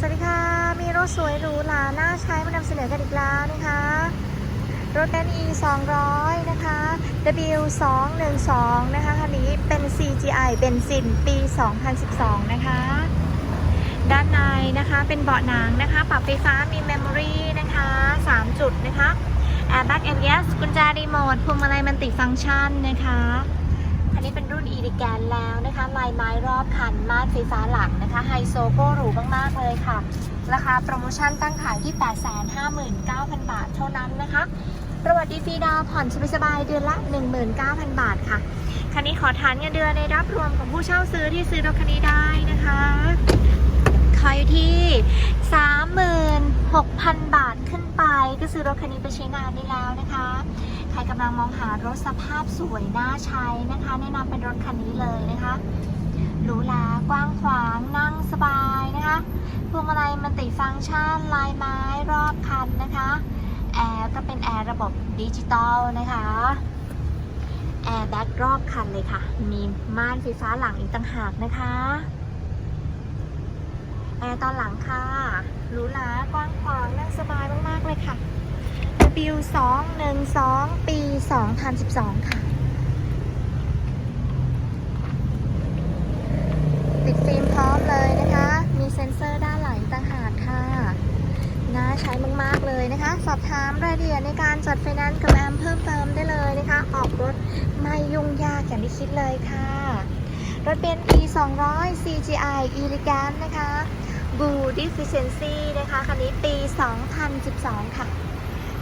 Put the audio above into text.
สวัสดีค่ะ มีรถสวยหรูหราน่าใช้มานำเสนอกันอีกแล้วนะคะ รถแบน E 200 นะคะ W 212นะคะคันนี้เป็น CGI เบนซินปี 2012 นะคะ ด้านในนะคะเป็นเบาะหนังนะคะ ปรับไฟฟ้ามีเมมโมรีนะคะ 3 จุดนะคะ Airbag ABS กุญแจรีโมทพวงมาลัยมันติฟังก์ชันนะคะ อันนี้เป็นรุ่น e l e g a n แล้วนะคะลายไม้รอบคันมานไฟฟ้าหลังนะคะไฮโซก้หรูมากๆเลยค่ะ ราคาโปรโมชั่นตั้งขายที่ 859,000 บาทเท่านั้นนะคะประวัติฟรีดาวน์ผ่อนสบายๆเดือนละ 19,000 บาทค่ะ คันนี้ขอฐานเงินเดือนในรับรวมของผู้เช่าซื้อที่ซื้อรถคันนี้ได้นะคะขายอยู่ที่ 36,000 บาทขึ้น ไปก็ซื้อรถคันนี้ไปใช้งานได้แล้วนะคะ ใครกำลังมองหารถสภาพสวยน่าใช้นะคะ แนะนำเป็นรถคันนี้เลยนะคะหรูหรากว้างขวางนั่งสบายนะคะพวงมาลัยมันติฟังก์ชันลายไม้รอบคันนะคะแอร์ก็เป็นแอร์ระบบดิจิตอลนะคะแอร์แบ็กรอบคันเลยค่ะ มีม่านไฟฟ้าหลังอีกต่างหากนะคะ แอร์ตอนหลังค่ะหรูหรากว้างขวางนั่งสบายมากๆเลยค่ะ W 2 1 2 ปี 2012 ค่ะ ติดฟิล์มพร้อมเลยนะคะ มีเซ็นเซอร์ด้านหลังต่างหากค่ะ น่าใช้มาก ๆ เลยนะคะ สอบถามรายละเอียดในการจัดไฟแนนซ์กับแอมเพิ่มเติมได้เลยนะคะ ออกรถไม่ยุ่งยากอย่างที่คิดเลยค่ะ รถเป็น E 2 0 0 CGI Elegant นะคะ Blue Deficiency นะคะ คันนี้ปี 2012 ค่ะ